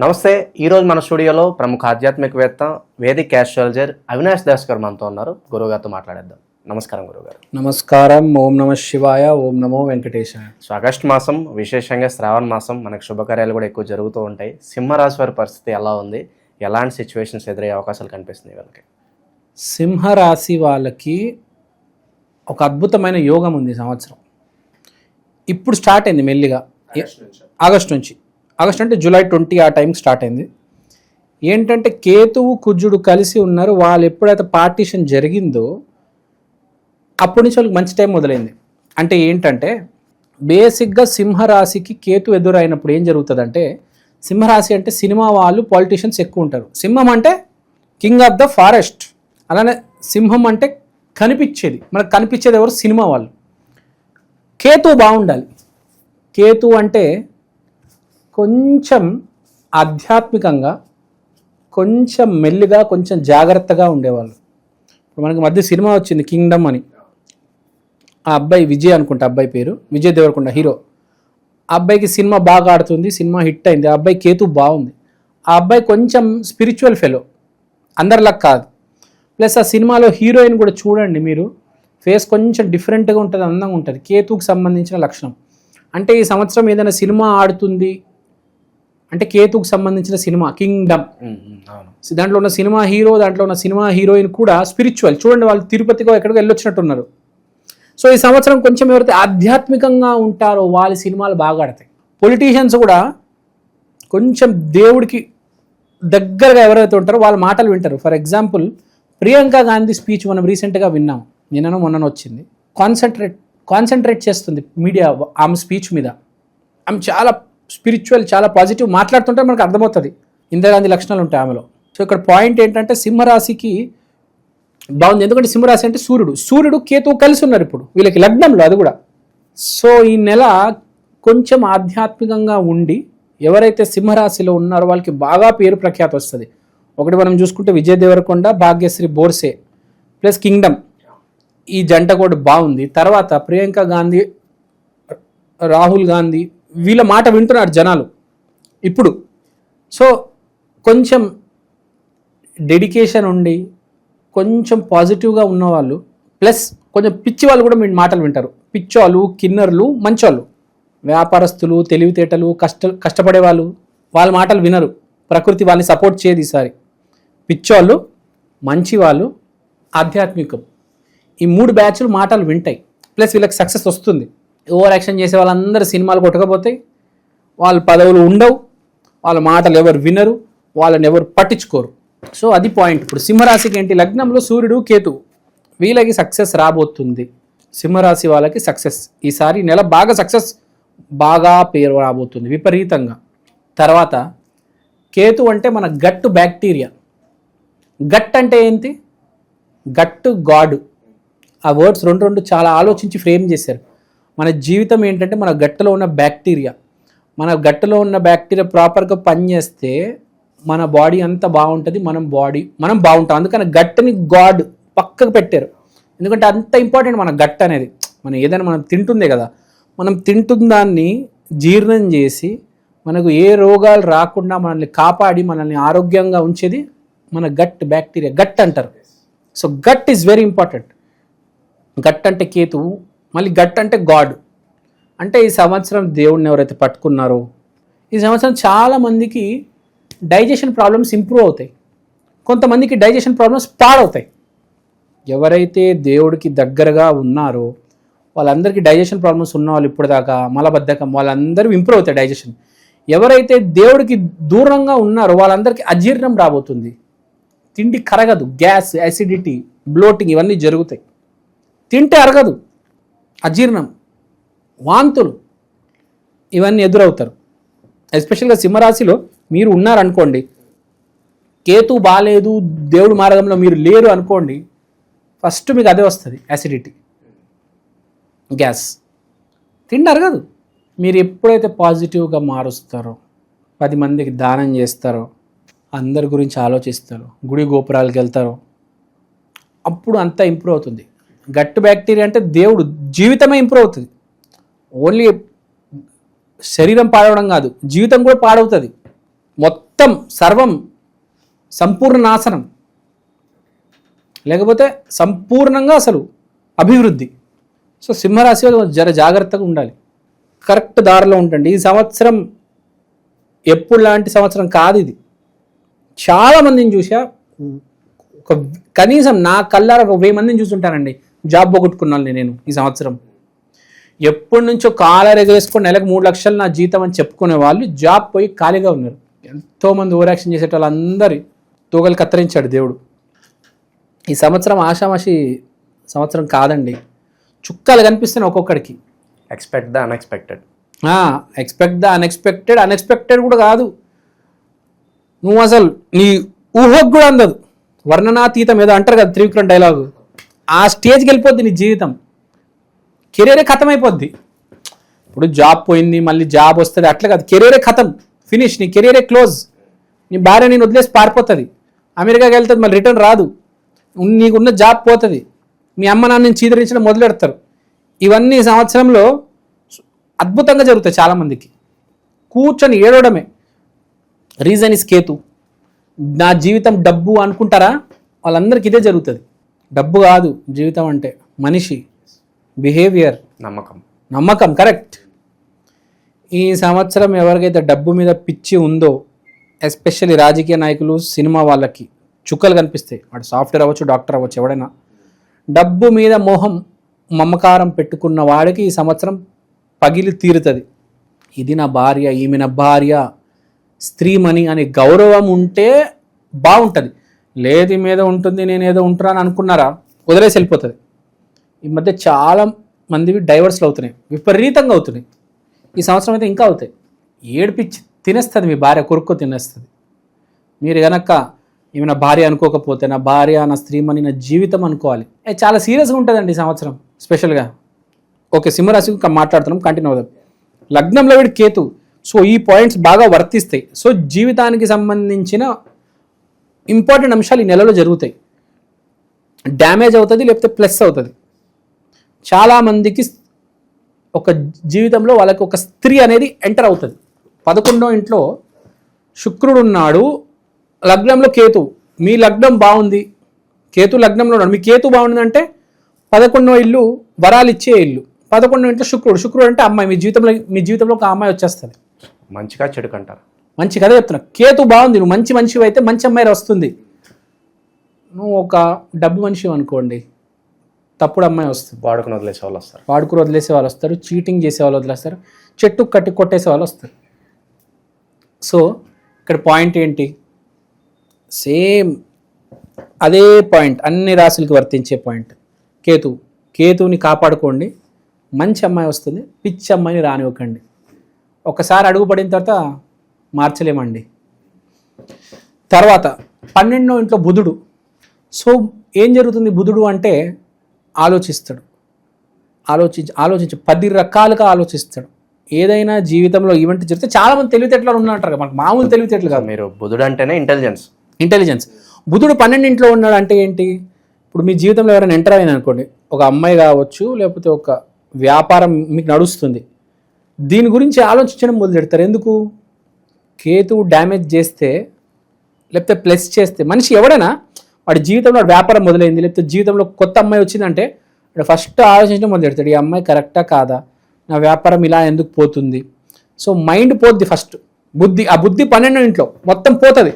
నమస్తే ఈరోజు మన స్టూడియోలో ప్రముఖ ఆధ్యాత్మికవేత్త వేదిక్ క్యాస్ట్రాలజర్ అవినాష్ దాస్ గారు మనతో ఉన్నారు. గురువుగారితో మాట్లాడేద్దాం. నమస్కారం గురువుగారు నమస్కారం. ఓం నమ శివాయ ఓం నమో వెంకటేశాయ. సో ఆగస్ట్ మాసం విశేషంగా శ్రావణ మాసం మనకు శుభకార్యాలు కూడా ఎక్కువ జరుగుతూ ఉంటాయి. సింహరాశి వారి పరిస్థితి ఎలా ఉంది? ఎలాంటి సిచ్యువేషన్స్ ఎదురయ్యే అవకాశాలు కనిపిస్తున్నాయి వాళ్ళకి? సింహరాశి వాళ్ళకి ఒక అద్భుతమైన యోగం ఉంది సంవత్సరం. ఇప్పుడు స్టార్ట్ అయింది మెల్లిగా. ఆగస్ట్ నుంచి. ఆగస్ట్ అంటే జూలై ట్వంటీ ఆ టైంకి స్టార్ట్ అయింది. ఏంటంటే కేతువు కుజుడు కలిసి ఉన్నారు. వాళ్ళు ఎప్పుడైతే పార్టీషన్ జరిగిందో అప్పటి నుంచి వాళ్ళకి మంచి టైం మొదలైంది. అంటే ఏంటంటే బేసిక్గా సింహరాశికి కేతు ఎదురైనప్పుడు ఏం జరుగుతుందంటే సింహరాశి అంటే సినిమా వాళ్ళు పాలిటీషియన్స్ ఎక్కువ ఉంటారు. సింహం అంటే కింగ్ ఆఫ్ ద ఫారెస్ట్ అలానే సింహం అంటే కనిపించేది. మనకు కనిపించేది ఎవరు? సినిమా వాళ్ళు. కేతు బాగుండాలి. కేతు అంటే కొంచెం ఆధ్యాత్మికంగా కొంచెం మెల్లిగా కొంచెం జాగ్రత్తగా ఉండేవాళ్ళు. ఇప్పుడు మనకి మధ్య సినిమా వచ్చింది కింగ్డమ్ అని. ఆ అబ్బాయి విజయ్ అనుకుంటా అబ్బాయి పేరు. విజయ్ దేవరకొండ హీరో. ఆ అబ్బాయికి సినిమా బాగా ఆడుతుంది సినిమా హిట్ అయింది. ఆ అబ్బాయి కేతు బాగుంది. ఆ అబ్బాయి కొంచెం స్పిరిచువల్ ఫెలో అందరిలా కాదు. ప్లస్ ఆ సినిమాలో హీరోయిన్ కూడా చూడండి మీరు. ఫేస్ కొంచెం డిఫరెంట్గా ఉంటుంది అందంగా ఉంటుంది. కేతుకు సంబంధించిన లక్షణం. అంటే ఈ సంవత్సరం ఏదైనా సినిమా ఆడుతుంది అంటే కేతుకు సంబంధించిన సినిమా కింగ్డమ్. దాంట్లో ఉన్న సినిమా హీరో దాంట్లో ఉన్న సినిమా హీరోయిన్ కూడా స్పిరిచువల్. చూడండి వాళ్ళు తిరుపతికో ఎక్కడికో వెళ్ళొచ్చినట్టున్నారు. సో ఈ సంవత్సరం కొంచెం ఎవరైతే ఆధ్యాత్మికంగా ఉంటారో వాళ్ళ సినిమాలు బాగా ఆడతాయి. పొలిటీషియన్స్ కూడా కొంచెం దేవుడికి దగ్గరగా ఎవరైతే ఉంటారో వాళ్ళ మాటలు వింటారు. For example Priyanka Gandhi speech మనం రీసెంట్గా విన్నాం. నిన్ననో మొన్న వచ్చింది. కాన్సన్ట్రేట్ కాన్సన్ట్రేట్ చేస్తుంది మీడియా ఆమె స్పీచ్ మీద. ఆమె చాలా స్పిరిచువల్ చాలా పాజిటివ్ మాట్లాడుతుంటే మనకు అర్థమవుతుంది. ఇందిరాగాంధీ లక్షణాలు ఉంటాయి ఆమెలో. సో ఇక్కడ పాయింట్ ఏంటంటే సింహరాశికి బాగుంది. ఎందుకంటే సింహరాశి అంటే సూర్యుడు. సూర్యుడు కేతువు కలిసి ఉన్నారు ఇప్పుడు. వీళ్ళకి లగ్నంలో అది కూడా. సో ఈ నెల కొంచెం ఆధ్యాత్మికంగా ఉండి ఎవరైతే సింహరాశిలో ఉన్నారో వాళ్ళకి బాగా పేరు ప్రఖ్యాతి వస్తుంది. ఒకటి మనం చూసుకుంటే విజయ్ దేవరకొండ భాగ్యశ్రీ బోర్సే ప్లస్ కింగ్డమ్. ఈ జంట కూడా బాగుంది. తర్వాత ప్రియాంక గాంధీ రాహుల్ గాంధీ వీళ్ళ మాట వింటున్నారు జనాలు. ఇప్పుడు సో కొంచెం డెడికేషన్ ఉండి కొంచెం పాజిటివ్గా ఉన్నవాళ్ళు ప్లస్ కొంచెం పిచ్చి వాళ్ళు కూడా మీ మాటలు వింటారు. పిచ్చోళ్ళు కిన్నర్లు మంచోళ్ళు. వ్యాపారస్తులు తెలివితేటలు కష్ట కష్టపడే వాళ్ళు వాళ్ళ మాటలు వినరు. ప్రకృతి వాళ్ళని సపోర్ట్ చేయదు ఈసారి. పిచ్చోళ్ళు మంచి వాళ్ళు ఆధ్యాత్మికం. ఈ మూడు బ్యాచ్లు మాటలు వింటాయి. ప్లస్ వీళ్ళకి సక్సెస్ వస్తుంది. ఓవర్ యాక్షన్ చేసే వాళ్ళందరూ సినిమాలు కొట్టకపోతాయి. వాళ్ళ పదవులు ఉండవు. వాళ్ళ మాటలు ఎవరు వినరు. వాళ్ళని ఎవరు పట్టించుకోరు. సో అది పాయింట్. ఇప్పుడు సింహరాశికి ఏంటి? లగ్నంలో సూర్యుడు కేతు వీళ్ళకి సక్సెస్ రాబోతుంది. సింహరాశి వాళ్ళకి సక్సెస్. ఈసారి నెల బాగా సక్సెస్ బాగా పేరు రాబోతుంది విపరీతంగా. తర్వాత కేతు అంటే మన గట్టు బ్యాక్టీరియా. గట్ అంటే ఏంటి? గట్టు గాడు. ఆ వర్డ్స్ రెండు రెండు చాలా ఆలోచించి ఫ్రేమ్ చేశారు. మన జీవితం ఏంటంటే మన గట్టలో ఉన్న బ్యాక్టీరియా. మన గట్టలో ఉన్న బ్యాక్టీరియా ప్రాపర్గా పనిచేస్తే మన బాడీ అంతా బాగుంటుంది మనం బాడీ మనం బాగుంటాం. అందుకని గట్టుని గాడ్ పక్కకు పెట్టారు. ఎందుకంటే అంత ఇంపార్టెంట్ మన గట్ అనేది. మనం ఏదైనా మనం తింటుందే కదా. మనం తింటున్న దాన్ని జీర్ణం చేసి మనకు ఏ రోగాలు రాకుండా మనల్ని కాపాడి మనల్ని ఆరోగ్యంగా ఉంచేది మన గట్ బ్యాక్టీరియా. గట్ అంటారు. So gut is very important. Gut అంటే కేతువు మళ్ళీ గట్ అంటే గాడ్. అంటే ఈ సంవత్సరం దేవుడిని ఎవరైతే పట్టుకున్నారో ఈ సంవత్సరం చాలామందికి డైజెషన్ ప్రాబ్లమ్స్ ఇంప్రూవ్ అవుతాయి. కొంతమందికి డైజెషన్ ప్రాబ్లమ్స్ పాడవుతాయి. ఎవరైతే దేవుడికి దగ్గరగా ఉన్నారో వాళ్ళందరికీ డైజెషన్ ప్రాబ్లమ్స్ ఉన్న వాళ్ళు ఇప్పటిదాకా మలబద్ధకం వాళ్ళందరూ ఇంప్రూవ్ అవుతాయి డైజెషన్. ఎవరైతే దేవుడికి దూరంగా ఉన్నారో వాళ్ళందరికీ అజీర్ణం రాబోతుంది. తిండి కరగదు గ్యాస్ యాసిడిటీ బ్లోటింగ్ ఇవన్నీ జరుగుతాయి. తింటే అరగదు. అజీర్ణం వాంతులు ఇవన్నీ ఎదురవుతారు. ఎస్పెషల్గా సింహరాశిలో మీరు ఉన్నారనుకోండి కేతు బాగాలేదు దేవుడి మార్గంలో మీరు లేరు అనుకోండి ఫస్ట్ మీకు అదే వస్తుంది యాసిడిటీ గ్యాస్. తిండారు కాదు. మీరు ఎప్పుడైతే పాజిటివ్గా మారుస్తారో పది మందికి దానం చేస్తారో అందరి గురించి ఆలోచిస్తారో గుడి గోపురాలకు వెళ్తారో అప్పుడు అంతా ఇంప్రూవ్ అవుతుంది. గట్టు బ్యాక్టీరియా అంటే దేవుడు జీవితమే ఇంప్రూవ్ అవుతుంది. ఓన్లీ శరీరం పాడవడం కాదు జీవితం కూడా పాడవుతుంది. మొత్తం సర్వం సంపూర్ణ నాశనం. లేకపోతే సంపూర్ణంగా అసలు అభివృద్ధి. సో సింహరాశి వాళ్ళు జర జాగ్రత్తగా ఉండాలి. కరెక్ట్ దారిలో ఉండండి. ఈ సంవత్సరం ఎప్పుడు లాంటి సంవత్సరం కాదు ఇది. చాలామందిని చూసా ఒక కనీసం నా కల్లారా ఒక వెయ్యి మందిని చూసుంటానండి. జాబ్ పోగొట్టుకున్నాను నేను ఈ సంవత్సరం. ఎప్పటి నుంచో కాలర్ ఎగరేసుకొని నెలకు మూడు లక్షలు నా జీతం అని చెప్పుకునే వాళ్ళు జాబ్ పోయి ఖాళీగా ఉన్నారు. ఎంతోమంది ఓవర్ యాక్షన్ చేసే వాళ్ళందరి తూగలు కత్తిరించాడు దేవుడు. ఈ సంవత్సరం ఆషామాషి సంవత్సరం కాదండి. చుక్కలు కనిపిస్తున్నాయి ఒక్కొక్కడికి. Expect the unexpected expect the unexpected unexpected కూడా కాదు. నువ్వు అసలు నీ ఊహకు కూడా అందదు. వర్ణనాతీతం ఏదో అంటారు కదా త్రివిక్రమ్ డైలాగు ఆ స్టేజ్కి వెళ్ళిపోద్ది నీ జీవితం. కెరీరే ఖతం అయిపోద్ది ఇప్పుడు జాబ్ పోయింది మళ్ళీ జాబ్ వస్తుంది అట్లా కాదు. కెరీరే ఖతం ఫినిష్ నీ కెరీరే క్లోజ్. నీ భార్య నేను వదిలేసి పారిపోతుంది. అమెరికాకి వెళ్తుంది మళ్ళీ రిటర్న్ రాదు. నీకున్న జాబ్ పోతుంది. మీ అమ్మ నాన్న చీదరించడం మొదలెడతారు. ఇవన్నీ సంవత్సరంలో అద్భుతంగా జరుగుతాయి చాలామందికి. కూర్చొని ఏడవడమే. Reason is Ketu. నా జీవితం డబ్బు అనుకుంటారా? వాళ్ళందరికీ ఇదే జరుగుతుంది. డబ్బు కాదు జీవితం అంటే మనిషి. బిహేవియర్ నమ్మకం. నమ్మకం కరెక్ట్ ఈ సంవత్సరం ఎవరికైతే డబ్బు మీద పిచ్చి ఉందో ఎస్పెషల్లీ రాజకీయ నాయకులు సినిమా వాళ్ళకి చుక్కలు కనిపిస్తాయి. వాడు సాఫ్ట్వేర్ అవ్వచ్చు డాక్టర్ అవ్వచ్చు ఎవడైనా. డబ్బు మీద మోహం మమకారం పెట్టుకున్న వాడికి ఈ సంవత్సరం పగిలి తీరుతుంది. ఇది నా భార్య ఈమె నా భార్య. స్త్రీమణి అనే గౌరవం ఉంటే బాగుంటుంది. లేదు ఈ మీద ఉంటుంది నేను ఏదో ఉంటున్నాను అనుకున్నారా? వదిలేసి వెళ్ళిపోతుంది. ఈ మధ్య చాలా మందివి డైవర్స్లు అవుతున్నాయి విపరీతంగా అవుతున్నాయి. ఈ సంవత్సరం అయితే ఇంకా అవుతాయి. ఏడిపించి తినేస్తుంది మీ భార్య కొరుక్కో తినేస్తుంది. మీరు కనుక ఈమె నా భార్య అనుకోకపోతే నా భార్య నా స్త్రీమని నా జీవితం అనుకోవాలి. చాలా సీరియస్గా ఉంటుందండి ఈ సంవత్సరం స్పెషల్గా ఓకే సింహరాశి మాట్లాడుతున్నాం కంటిన్యూ అవుదాం. లగ్నంలో వీడి కేతు. సో ఈ పాయింట్స్ బాగా వర్తిస్తాయి. సో జీవితానికి సంబంధించిన ఇంపార్టెంట్ అంశాలు ఈ నెలలో జరుగుతాయి. డ్యామేజ్ అవుతుంది లేకపోతే ప్లస్ అవుతుంది. చాలామందికి ఒక జీవితంలో వాళ్ళకి ఒక స్త్రీ అనేది ఎంటర్ అవుతుంది. పదకొండో ఇంట్లో శుక్రుడు ఉన్నాడు. లగ్నంలో కేతు. మీ లగ్నం బాగుంది. కేతు లగ్నంలో ఉన్నాడు. మీ కేతు బాగుందంటే పదకొండో ఇల్లు వరాలు ఇచ్చే ఇల్లు. పదకొండో ఇంట్లో శుక్రుడు. శుక్రుడు అంటే అమ్మాయి. మీ జీవితంలో మీ జీవితంలో ఒక అమ్మాయి వచ్చేస్తుంది. మంచిగా చెడుకు మంచి కథ చెప్తున్నా. కేతు బాగుంది నువ్వు మంచి మనిషివి అయితే మంచి అమ్మాయి వస్తుంది. నువ్వు ఒక డబ్బు మనిషి అనుకోండి తప్పుడు అమ్మాయి వస్తుంది. వాడుకుని వదిలేసే వాళ్ళు వస్తారు. వాడుకుని వదిలేసే వాళ్ళు వస్తారు చీటింగ్ చేసే వాళ్ళు వదిలేస్తారు చెట్టు కట్టి కొట్టేసే వాళ్ళు వస్తారు. సో ఇక్కడ పాయింట్ ఏంటి? సేమ్ అదే పాయింట్ అన్ని రాశులకి వర్తించే పాయింట్ కేతు కేతువుని కాపాడుకోండి మంచి అమ్మాయి వస్తుంది పిచ్చి అమ్మాయిని రానివ్వకండి. ఒకసారి అడుగు పడిన తర్వాత మార్చలేమండి. తర్వాత పన్నెండో ఇంట్లో బుధుడు. సో ఏం జరుగుతుంది బుధుడు అంటే ఆలోచిస్తాడు. ఆలోచించి ఆలోచించి పది రకాలుగా ఆలోచిస్తాడు. ఏదైనా జీవితంలో ఈవెంట్ జరిగితే చాలా మంది తెలివితేటలు ఉన్నట్టారు కదా మనకు మామూలు తెలివితేటలు కాదు. మీరు బుధుడు అంటేనే ఇంటెలిజెన్స్ ఇంటెలిజెన్స్ బుధుడు పన్నెండింట్లో ఉన్నాడు అంటే ఏంటి? ఇప్పుడు మీ జీవితంలో ఎవరైనా ఎంటర్ అయిన అనుకోండి ఒక అమ్మాయి కావచ్చు లేకపోతే ఒక వ్యాపారం మీకు నడుస్తుంది. దీని గురించి ఆలోచించడం మొదలెడతారు ఎందుకు? కేతువు డ్యామేజ్ చేస్తే లేకపోతే ప్లస్ చేస్తే మనిషి ఎవడైనా వాడి జీవితంలో వ్యాపారం మొదలైంది లేకపోతే జీవితంలో కొత్త అమ్మాయి వచ్చిందంటే వాడు ఫస్ట్ ఆలోచించడం మొదలు పెడతాడు ఈ అమ్మాయి కరెక్టా కాదా? నా వ్యాపారం ఇలా ఎందుకు పోతుంది? సో మైండ్ పోద్ది ఫస్ట్ బుద్ధి ఆ బుద్ధి పన్నెండు ఇంట్లో మొత్తం పోతుంది.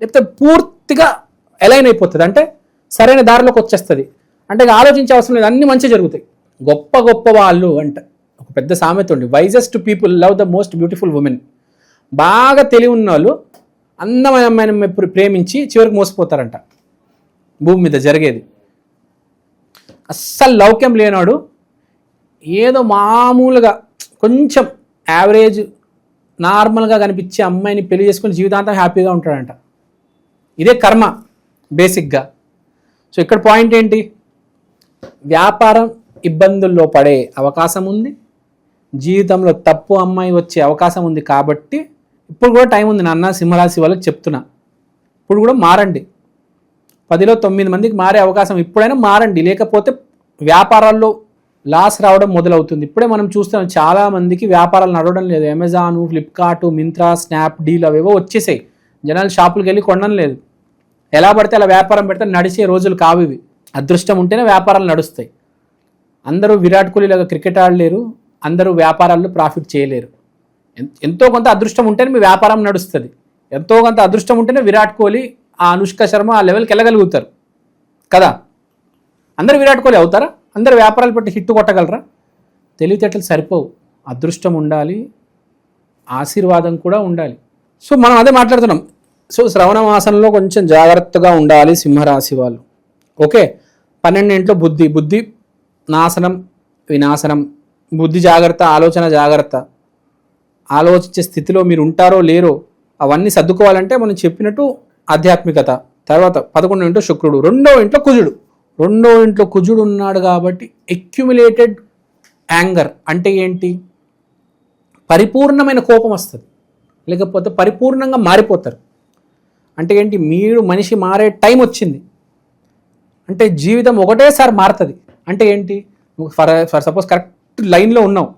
లేకపోతే పూర్తిగా ఎలైన్ అయిపోతుంది. అంటే సరైన దారిలోకి వచ్చేస్తుంది. అంటే ఆలోచించే అవసరం లేదు. అన్ని మంచిగా జరుగుతాయి. గొప్ప గొప్ప వాళ్ళు అంట. ఒక పెద్ద సామెత ఉంది. Wisest people love the most beautiful women బాగా తెలివి ఉన్న వాళ్ళు అందమైన అమ్మాయిని ప్రేమించి చివరికి మోసపోతారంట. భూమి మీద జరిగేది. అస్సలు లౌక్యం లేనాడు ఏదో మామూలుగా కొంచెం యావరేజ్ నార్మల్గా కనిపించే అమ్మాయిని పెళ్ళి చేసుకుని జీవితాంతం హ్యాపీగా ఉంటాడంట. ఇదే కర్మ బేసిక్గా. సో ఇక్కడ పాయింట్ ఏంటి? వ్యాపారం ఇబ్బందుల్లో పడే అవకాశం ఉంది. జీవితంలో తప్పు అమ్మాయి వచ్చే అవకాశం ఉంది కాబట్టి ఇప్పుడు కూడా టైం ఉంది నాన్న సింహరాశి వాళ్ళకి చెప్తున్నా. ఇప్పుడు కూడా మారండి. పదిలో తొమ్మిది మందికి మారే అవకాశం ఇప్పుడైనా మారండి. లేకపోతే వ్యాపారాల్లో లాస్ రావడం మొదలవుతుంది. ఇప్పుడే మనం చూస్తున్నాం చాలా మందికి వ్యాపారాలు నడవడం లేదు. అమెజాన్ ఫ్లిప్కార్ట్ మింత్రా స్నాప్డీల్ అవేవో వచ్చేసాయి. జనాలు షాపులకు వెళ్ళి కొనడం లేదు. ఎలా పడితే అలా వ్యాపారం పెడితే నడిచే రోజులు కావు ఇవి. అదృష్టం ఉంటేనే వ్యాపారాలు నడుస్తాయి. అందరూ విరాట్ కోహ్లీ లాగా క్రికెట్ ఆడలేరు. అందరూ వ్యాపారాల్లో ప్రాఫిట్ చేయలేరు. ఎంతో కొంత అదృష్టం ఉంటేనే మీ వ్యాపారం నడుస్తుంది. ఎంతో కొంత అదృష్టం ఉంటేనే విరాట్ కోహ్లీ ఆ అనుష్క శర్మ ఆ లెవెల్కి వెళ్ళగలుగుతారు. కదా? అందరు విరాట్ కోహ్లీ అవుతారా? అందరు వ్యాపారాలు పెట్టి హిట్ కొట్టగలరా? తెలివితేటలు సరిపోవు. అదృష్టం ఉండాలి ఆశీర్వాదం కూడా ఉండాలి. సో మనం అదే మాట్లాడుతున్నాం. సో శ్రవణ మాసంలో కొంచెం జాగ్రత్తగా ఉండాలి సింహరాశి వాళ్ళు. ఓకే? పన్నెండింట్లో బుద్ధి. బుద్ధి నాశనం వినాశనం. బుద్ధి జాగ్రత్త ఆలోచన జాగ్రత్త. ఆలోచించే స్థితిలో మీరు ఉంటారో లేరో అవన్నీ సర్దుకోవాలంటే మనం చెప్పినట్టు ఆధ్యాత్మికత. తర్వాత పదకొండో ఇంట్లో శుక్రుడు రెండో ఇంట్లో కుజుడు. రెండో ఇంట్లో కుజుడు ఉన్నాడు కాబట్టి ఎక్యుములేటెడ్ యాంగర్ అంటే ఏంటి? పరిపూర్ణమైన కోపం వస్తుంది. లేకపోతే పరిపూర్ణంగా మారిపోతారు. అంటే ఏంటి? మీరు మనిషి మారే టైం వచ్చింది. అంటే జీవితం ఒకటేసారి మారుతుంది. అంటే ఏంటి? ఫర్ ఫర్ సపోజ్ కరెక్ట్ లైన్లో ఉన్నావు.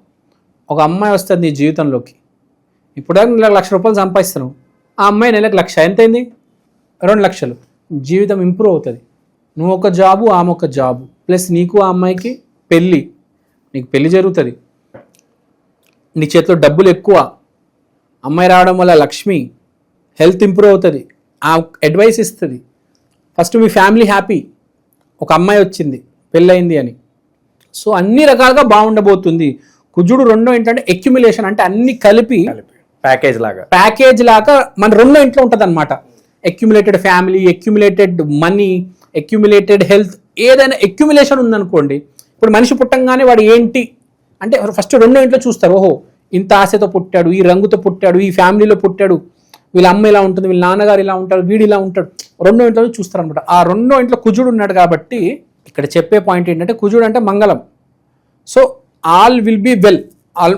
ఒక అమ్మాయి వస్తుంది నీ జీవితంలోకి. ఇప్పుడు నెలకు లక్ష రూపాయలు సంపాదిస్తున్నావు. ఆ అమ్మాయి నెలకు లక్ష. ఎంతైంది? రెండు లక్షలు. జీవితం ఇంప్రూవ్ అవుతుంది. నువ్వు ఒక జాబు ఆమె ఒక జాబు. ప్లస్ నీకు ఆ అమ్మాయికి పెళ్ళి. నీకు పెళ్ళి జరుగుతుంది. నీ చేతిలో డబ్బులు ఎక్కువ. అమ్మాయి రావడం వల్ల లక్ష్మి హెల్త్ ఇంప్రూవ్ అవుతుంది. ఆ అడ్వైస్ ఇస్తుంది. ఫస్ట్ మీ ఫ్యామిలీ హ్యాపీ. ఒక అమ్మాయి వచ్చింది పెళ్ళయింది అని. సో అన్ని రకాలుగా బాగుండబోతుంది. కుజుడు రెండో ఏంటంటే ఎక్యుమిలేషన్ అంటే అన్ని కలిపి. ప్యాకేజ్ లాగా. ప్యాకేజ్ లాగా మన రెండో ఇంట్లో ఉంటుంది అనమాట accumulated family accumulated money accumulated health ఏదైనా అక్యుములేషన్ ఉందనుకోండి ఇప్పుడు మనిషి పుట్టంగానే వాడు ఏంటి? అంటే ఫస్ట్ రెండో ఇంట్లో చూస్తారు ఓహో ఇంత ఆశతో పుట్టాడు ఈ రంగుతో పుట్టాడు ఈ ఫ్యామిలీలో పుట్టాడు వీళ్ళ అమ్మ ఇలా ఉంటుంది వీళ్ళ నాన్నగారు ఇలా ఉంటాడు వీడు ఇలా ఉంటాడు. రెండో ఇంట్లో చూస్తారు అనమాట ఆ రెండో ఇంట్లో కుజుడు ఉన్నాడు కాబట్టి ఇక్కడ చెప్పే పాయింట్ ఏంటంటే కుజుడు అంటే మంగళం. So all will be well all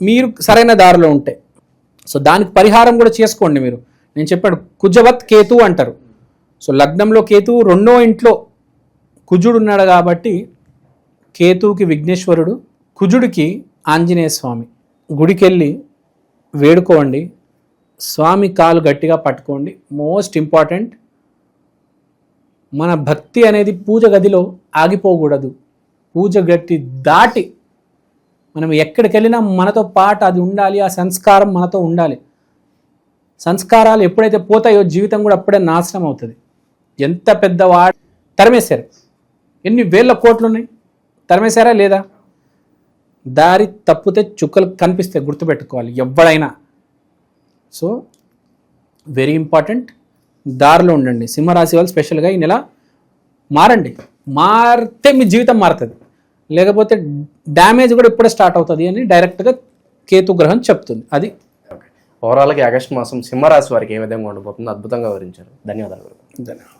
మీరు సరైన దారిలో ఉంటే. సో దానికి పరిహారం కూడా చేసుకోండి మీరు. నేను చెప్పాను కుజవత్ కేతు అంటారు. సో లగ్నంలో కేతు రెండో ఇంట్లో కుజుడు ఉన్నాడు కాబట్టి కేతువుకి విఘ్నేశ్వరుడు కుజుడికి ఆంజనేయ స్వామి. గుడికి వెళ్ళి వేడుకోండి. స్వామి కాలు గట్టిగా పట్టుకోండి. మోస్ట్ ఇంపార్టెంట్ మన భక్తి అనేది పూజ గదిలో ఆగిపోకూడదు. పూజ గట్టి దాటి మనం ఎక్కడికి వెళ్ళినా మనతో పాటు అది ఉండాలి ఆ సంస్కారం మనతో ఉండాలి. సంస్కారాలు ఎప్పుడైతే పోతాయో జీవితం కూడా అప్పుడే నాశనం అవుతుంది. ఎంత పెద్దవాడు తరిమేశారు. ఎన్ని వేల కోట్లు ఉన్నాయి తరిమేశారా లేదా? దారి తప్పితే చుక్కలు కనిపిస్తే గుర్తుపెట్టుకోవాలి ఎవడైనా. సో వెరీ ఇంపార్టెంట్ దారిలో ఉండండి. సింహరాశి వాళ్ళు స్పెషల్గా ఈ నెల మారండి. మారితే మీ జీవితం మారుతుంది. లేకపోతే డ్యామేజ్ కూడా ఇప్పుడే స్టార్ట్ అవుతుంది అని డైరెక్ట్గా కేతు గ్రహం చెప్తుంది. అది. ఓకే. ఓవరాల్గా ఆగస్ట్ మాసం సింహరాశి వారికి ఏ విధంగా ఉండబోతుందో అద్భుతంగా వివరించారు. ధన్యవాదాలు. ధన్యవాదాలు.